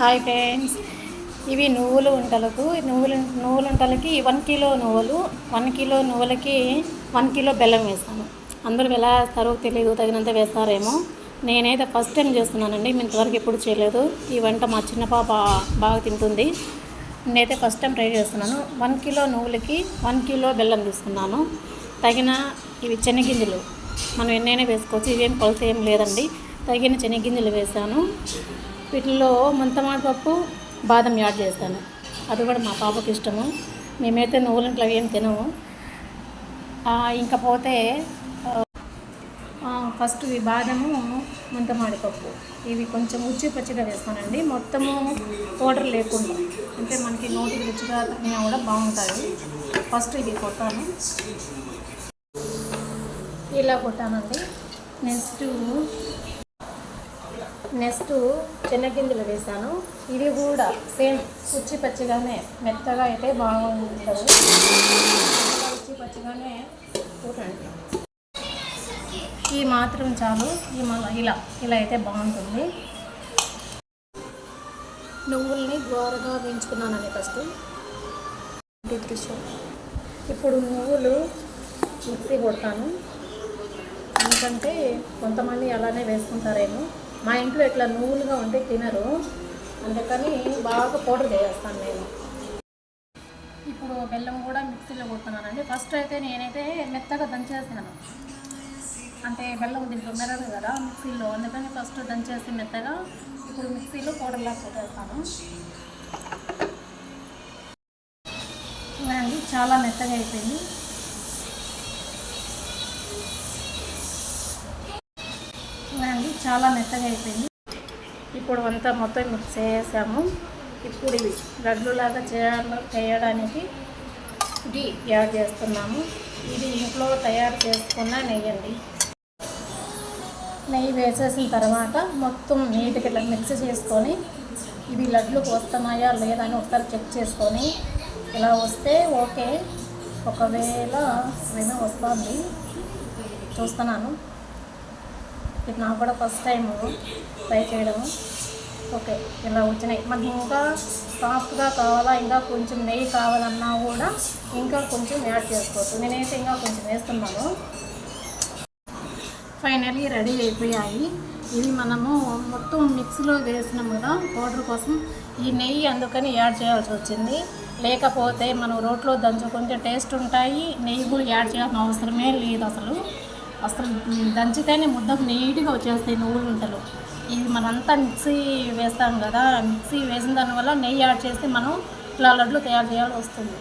Hi friends. ఇవి నువ్వులు వంటలకు నువ్వులు నువ్వులు వంటలకి వన్ కిలో నువ్వులు వన్ కిలో నువ్వులకి వన్ కిలో బెల్లం వేస్తాను. అందరూ ఎలా వేస్తారో తెలియదు తగినంత వేస్తారేమో. నేనైతే ఫస్ట్ టైం చేస్తున్నానండి మేము ఇంతవరకు ఎప్పుడు చేయలేదు. ఈ వంట మా చిన్న పాప బాగా తింటుంది. నేనైతే ఫస్ట్ టైం ట్రై చేస్తున్నాను. వన్ కిలో నువ్వులకి వన్ కిలో బెల్లం తీసుకున్నాను. తగిన ఇవి శనగింజలు మనం ఎన్నైనా వేసుకోవచ్చు ఇవేం కొలత ఏం లేదండి. తగిన శనగింజలు వేసాను. వీటిల్లో ముంతమాడి పప్పు బాదం యాడ్ చేస్తాను. అది కూడా మా పాపకి ఇష్టము. మేమైతే నువ్వులంట్లో అవి ఏం తినము. ఇంకా పోతే ఫస్ట్ ఈ బాదము ముంతమాడి పప్పు ఇవి కొంచెం ఉచ్చి పచ్చిగా వేస్తానండి. మొత్తము పౌడర్ లేకుండా. అంటే మనకి నోటికి రుచిగా తిన్నా కూడా బాగుంటాయి. ఫస్ట్ ఇది కొట్టాను. ఇలా కొట్టానండి. నెక్స్ట్ నెక్స్ట్ శనగింజలు వేసాను ఇది కూడా సేమ్ పుచ్చి పచ్చిగానే మెత్తగా అయితే బాగుంటుంది. పుచ్చి పచ్చిగానే ఈ మాత్రం చాలు. ఈ ఇలా ఇలా అయితే బాగుంటుంది. నువ్వుల్ని ద్వారగా వేయించుకున్నానండి ఫస్ట్. దృశ్యం. ఇప్పుడు నువ్వులు మిక్సీ కొడతాను. ఎందుకంటే కొంతమంది అలానే వేసుకుంటారేమో. మా ఇంట్లో ఇట్లా నువ్వులుగా ఉంటే తినరు. అందుకని బాగా పౌడర్ చేస్తాను నేను. ఇప్పుడు బెల్లం కూడా మిక్సీలో కొడుతున్నానండి. ఫస్ట్ అయితే నేనైతే మెత్తగా దంచేస్తాను. అంటే బెల్లం దీంట్లో మెరదు కదా మిక్సీలో. అందుకని ఫస్ట్ దంచేసి మెత్తగా ఇప్పుడు మిక్సీలో పౌడర్లా కొట్టేస్తాను. చూడండి చాలా మెత్తగా అయిపోయింది. చూడండి చాలా మెత్తగా అయిపోయింది. ఇప్పుడు అంతా మొత్తం మిక్స్ చేసాము ఇప్పుడు ఇవి లడ్డులాగా చేయాల చేయడానికి ఇది యాడ్ చేస్తున్నాము. ఇది ఇంట్లో తయారు చేసుకున్న నెయ్యి అండి నెయ్యి వేసేసిన తర్వాత మొత్తం నీట్గా ఇట్లా మిక్స్ చేసుకొని ఇవి లడ్లు వస్తున్నాయా లేదా అని ఒకసారి చెక్ చేసుకొని ఇలా వస్తే ఓకే. ఒకవేళ ఏమైనా వస్తుంది. చూస్తున్నాను. ఇది నాకు కూడా ఫస్ట్ టైం ట్రై చేయడము. ఓకే ఇలా వచ్చినాయి. మనకి ఇంకా సాఫ్ట్గా కావాలా ఇంకా కొంచెం నెయ్యి కావాలన్నా కూడా ఇంకా కొంచెం యాడ్ చేసుకోవచ్చు. నేనైతే ఇంకా కొంచెం వేస్తున్నాను. ఫైనలీ రెడీ అయిపోయాయి. ఇది మనము మొత్తం మిక్సీలో వేసినాం కదా పౌడర్ కోసం. ఈ నెయ్యి అందుకని యాడ్ చేయాల్సి వచ్చింది. లేకపోతే మనం రోట్లో దంచుకుంటే టేస్ట్ ఉంటాయి. నెయ్యి కూడా యాడ్ చేయాల్సిన అవసరమే లేదు అసలు. అసలు దంచితేనే ముద్దకు నీట్గా వచ్చేస్తాయి నువ్వులు ఉంటలు ఇది మనంతా మిక్సీ వేస్తాం కదా మిక్సీ వేసిన దానివల్ల నెయ్యి యాడ్ చేస్తే మనం ఇట్లా లడ్లు తయారు చేయాల్సి వస్తుంది.